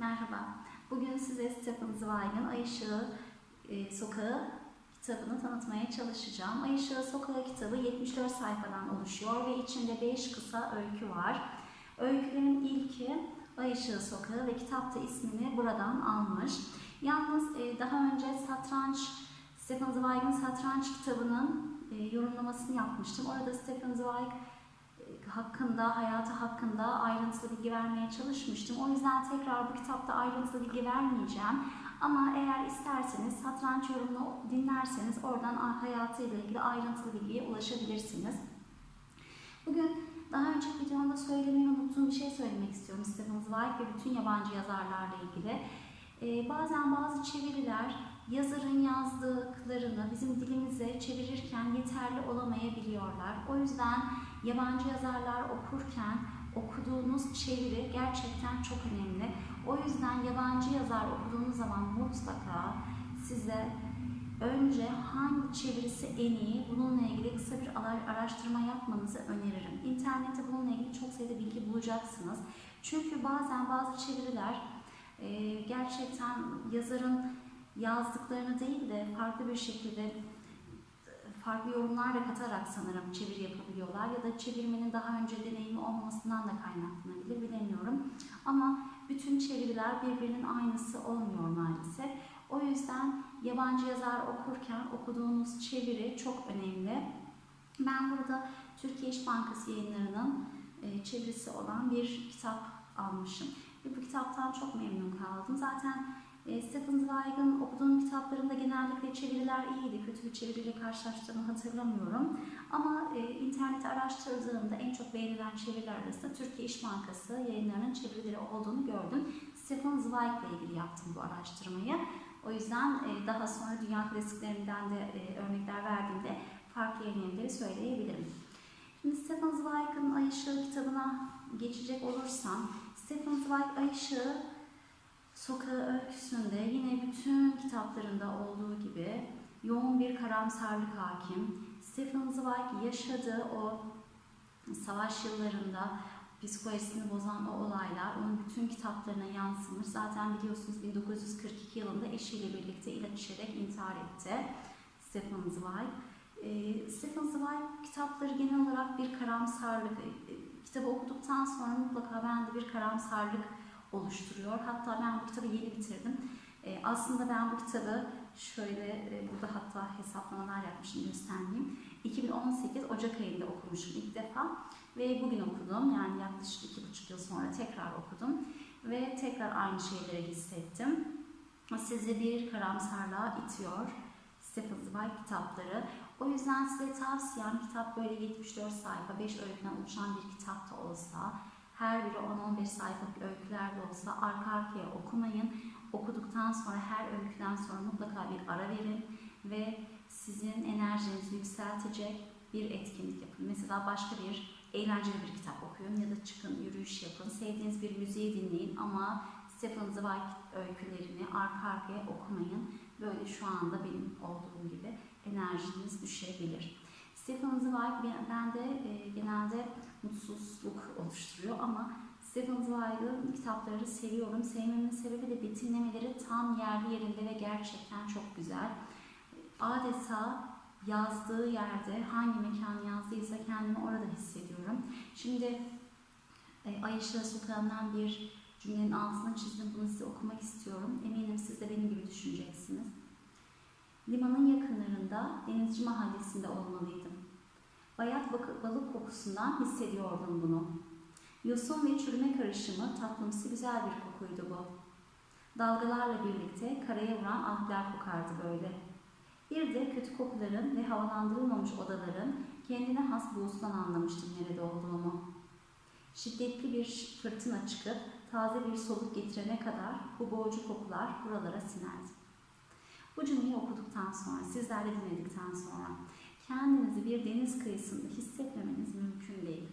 Merhaba. Bugün size Stephen Zweig'in Ay Işığı e, Sokağı kitabını tanıtmaya çalışacağım. Ay Işığı Sokağı kitabı 74 sayfadan oluşuyor ve içinde 5 kısa öykü var. Öykülerin ilki Ay Işığı Sokağı ve kitapta ismini buradan almış. Yalnız e, daha önce satranç, Stephen Zweig'in satranç kitabının e, yorumlamasını yapmıştım. Orada Stephen Zweig hakkında, hayatı hakkında ayrıntılı bilgi vermeye çalışmıştım. O yüzden tekrar bu kitapta ayrıntılı bilgi vermeyeceğim. Ama eğer isterseniz satranç yorumunu dinlerseniz oradan hayatıyla ilgili ayrıntılı bilgiye ulaşabilirsiniz. Bugün daha önceki videomda söylemeyi unuttuğum bir şey söylemek istiyorum Stephen Zweig ve bütün yabancı yazarlarla ilgili. Ee, bazen bazı çeviriler yazarın yazdıklarını bizim dilimize çevirirken yeterli olamayabiliyorlar. O yüzden yabancı yazarlar okurken okuduğunuz çeviri gerçekten çok önemli. O yüzden yabancı yazar okuduğunuz zaman mutlaka size önce hangi çevirisi en iyi bununla ilgili kısa bir araştırma yapmanızı öneririm. İnternette bununla ilgili çok sayıda bilgi bulacaksınız. Çünkü bazen bazı çeviriler gerçekten yazarın yazdıklarını değil de farklı bir şekilde farklı yorumlar da katarak sanırım çeviri yapabiliyorlar ya da çevirmenin daha önce deneyimi olmamasından da kaynaklanabilir bilemiyorum. Ama bütün çeviriler birbirinin aynısı olmuyor maalesef. O yüzden yabancı yazar okurken okuduğunuz çeviri çok önemli. Ben burada Türkiye İş Bankası yayınlarının çevirisi olan bir kitap almışım. Ve bu kitaptan çok memnun kaldım. Zaten e, Stephen Zweig'ın okuduğum kitaplarında genellikle çeviriler iyiydi. Kötü bir çeviriyle karşılaştığımı hatırlamıyorum. Ama e, internette araştırdığımda en çok beğenilen çeviriler arasında Türkiye İş Bankası yayınlarının çevirileri olduğunu gördüm. Stephen Zweig ile ilgili yaptım bu araştırmayı. O yüzden e, daha sonra dünya klasiklerinden de e, örnekler verdiğimde farklı yayın söyleyebilirim. Şimdi Stephen Zweig'ın Ay Işığı kitabına geçecek olursam, Stephen Zweig Ay Işığı Sokağı öyküsünde yine bütün kitaplarında olduğu gibi yoğun bir karamsarlık hakim. Stephen Zweig yaşadığı o savaş yıllarında psikolojisini bozan o olaylar onun bütün kitaplarına yansımış. Zaten biliyorsunuz 1942 yılında eşiyle birlikte ilaç içerek intihar etti Stephen Zweig. E, Stephen Zweig kitapları genel olarak bir karamsarlık, e, kitabı okuduktan sonra mutlaka bende bir karamsarlık oluşturuyor. Hatta ben bu kitabı yeni bitirdim. E, aslında ben bu kitabı şöyle e, burada hatta hesaplamalar yapmışım göstermeyeyim. 2018 Ocak ayında okumuşum ilk defa ve bugün okudum. Yani yaklaşık iki buçuk yıl sonra tekrar okudum ve tekrar aynı şeyleri hissettim. Sizi bir karamsarlığa itiyor. Stephen Zweig kitapları. O yüzden size tavsiyem kitap böyle 74 sayfa, 5 öyküden oluşan bir kitap da olsa her biri 10-15 sayfalık öyküler de olsa arka arkaya okumayın. Okuduktan sonra her öyküden sonra mutlaka bir ara verin ve sizin enerjinizi yükseltecek bir etkinlik yapın. Mesela başka bir eğlenceli bir kitap okuyun ya da çıkın yürüyüş yapın. Sevdiğiniz bir müziği dinleyin ama Stephen Zweig öykülerini arka arkaya okumayın. Böyle şu anda benim olduğum gibi enerjiniz düşebilir. Stephen Zweig bende e, genelde mutsuzluk oluşturuyor ama Stephen Zweig'ın kitaplarını seviyorum. Sevmemin sebebi de betimlemeleri tam yerli yerinde ve gerçekten çok güzel. Adeta yazdığı yerde hangi mekan yazdıysa kendimi orada hissediyorum. Şimdi e, Ay Işığı Sokağı'ndan bir cümlenin altına çizdim. Bunu size okumak istiyorum. Eminim siz de benim gibi düşüneceksiniz. Limanın yakınlarında Denizci Mahallesi'nde olmalıydım. Bayat balık kokusundan hissediyordum bunu. Yosun ve çürüme karışımı tatlımsı güzel bir kokuydu bu. Dalgalarla birlikte karaya vuran alpler kokardı böyle. Bir de kötü kokuların ve havalandırılmamış odaların kendine has buğusundan anlamıştım nerede olduğumu. Şiddetli bir fırtına çıkıp taze bir soluk getirene kadar bu boğucu kokular buralara sinerdi. Bu cümleyi okuduktan sonra, sizlerle dinledikten sonra kendinizi bir deniz kıyısında hissetmemeniz mümkün değil.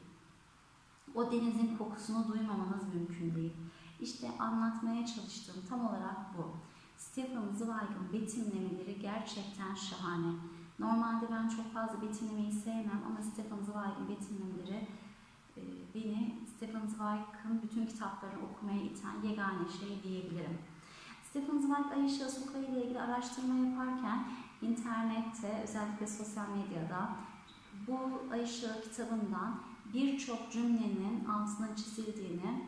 O denizin kokusunu duymamanız mümkün değil. İşte anlatmaya çalıştığım tam olarak bu. Stephen Zweig'ın betimlemeleri gerçekten şahane. Normalde ben çok fazla betimlemeyi sevmem ama Stephen Zweig'ın betimlemeleri e, beni Stephen Zweig'ın bütün kitaplarını okumaya iten yegane şey diyebilirim. Stephen Zweig Ay Işığı Sokağı ile ilgili araştırma yaparken internette özellikle sosyal medyada bu Ay kitabından birçok cümlenin altının çizildiğini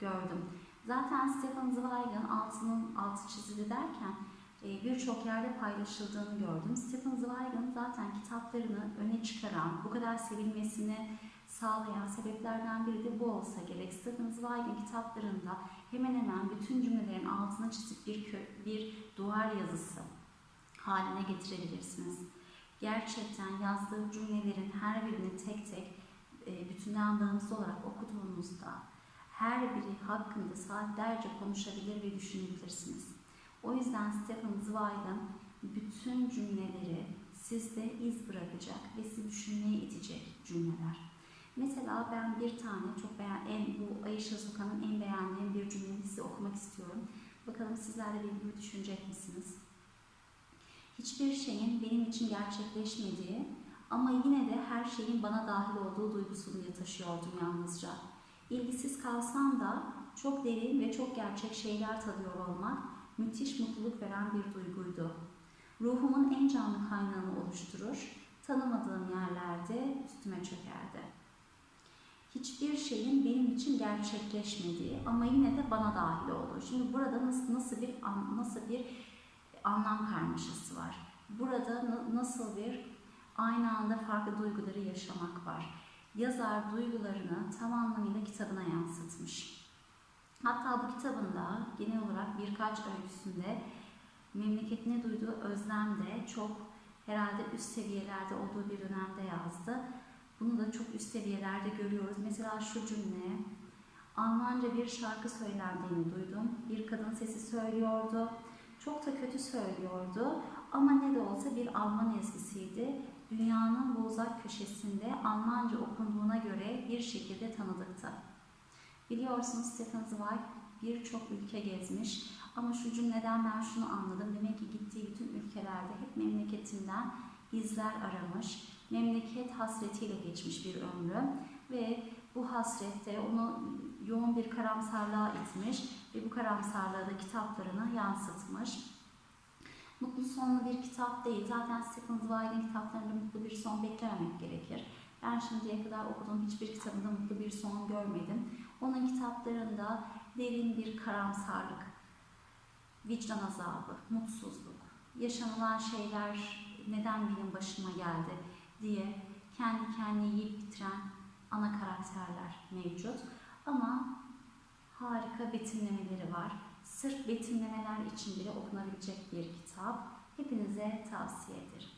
gördüm. Zaten Stephen Zweig'ın altının altı çizili derken e, birçok yerde paylaşıldığını gördüm. Stephen Zweig'ın zaten kitaplarını öne çıkaran, bu kadar sevilmesini sağlayan sebeplerden biri de bu olsa gerek. Stephen Zweig'in kitaplarında hemen hemen bütün cümlelerin altına çizip bir, kö- bir duvar yazısı haline getirebilirsiniz. Gerçekten yazdığı cümlelerin her birini tek tek e, bütünden bağımsız olarak okuduğunuzda her biri hakkında saatlerce konuşabilir ve düşünebilirsiniz. O yüzden Stephen Zweig'ın bütün cümleleri sizde iz bırakacak ve sizi düşünmeye itecek cümleler. Mesela ben bir tane çok beğen, en, bu Ayşe Soka'nın en beğendiğim bir cümleyi size okumak istiyorum. Bakalım sizler de benim gibi düşünecek misiniz? Hiçbir şeyin benim için gerçekleşmediği ama yine de her şeyin bana dahil olduğu duygusunu taşıyordum yalnızca. İlgisiz kalsam da çok derin ve çok gerçek şeyler tadıyor olmak müthiş mutluluk veren bir duyguydu. Ruhumun en canlı kaynağını oluşturur, tanımadığım yerlerde üstüme çökerdi. Hiçbir şeyin benim için gerçekleşmediği ama yine de bana dahil olduğu. Şimdi burada nasıl, nasıl bir nasıl bir anlam karmaşası var? Burada na- nasıl bir aynı anda farklı duyguları yaşamak var? Yazar duygularını tam anlamıyla kitabına yansıtmış. Hatta bu kitabında genel olarak birkaç öyküsünde memleketine duyduğu özlemde çok herhalde üst seviyelerde olduğu bir dönemde yazdı. Bunu da çok üst seviyelerde görüyoruz. Mesela şu cümle, Almanca bir şarkı söylendiğini duydum. Bir kadın sesi söylüyordu. Çok da kötü söylüyordu. Ama ne de olsa bir Alman ezgisiydi. Dünyanın bu uzak köşesinde Almanca okunduğuna göre bir şekilde tanıdıktı. Biliyorsunuz Stefan Zweig birçok ülke gezmiş ama şu cümleden ben şunu anladım. Demek ki gittiği bütün ülkelerde hep memleketinden izler aramış. Memleket hasretiyle geçmiş bir ömrü ve bu hasrette onu yoğun bir karamsarlığa itmiş ve bu karamsarlığı da kitaplarına yansıtmış. Mutlu sonlu bir kitap değil. Zaten Stephen Zweig'in kitaplarında mutlu bir son beklememek gerekir. Ben şimdiye kadar okuduğum hiçbir kitabında mutlu bir son görmedim. Onun kitaplarında derin bir karamsarlık, vicdan azabı, mutsuzluk, yaşanılan şeyler neden benim başıma geldi diye kendi kendini yiyip bitiren ana karakterler mevcut. Ama harika betimlemeleri var. Sırf betimlemeler için bile okunabilecek bir kitap. Hepinize tavsiye ederim.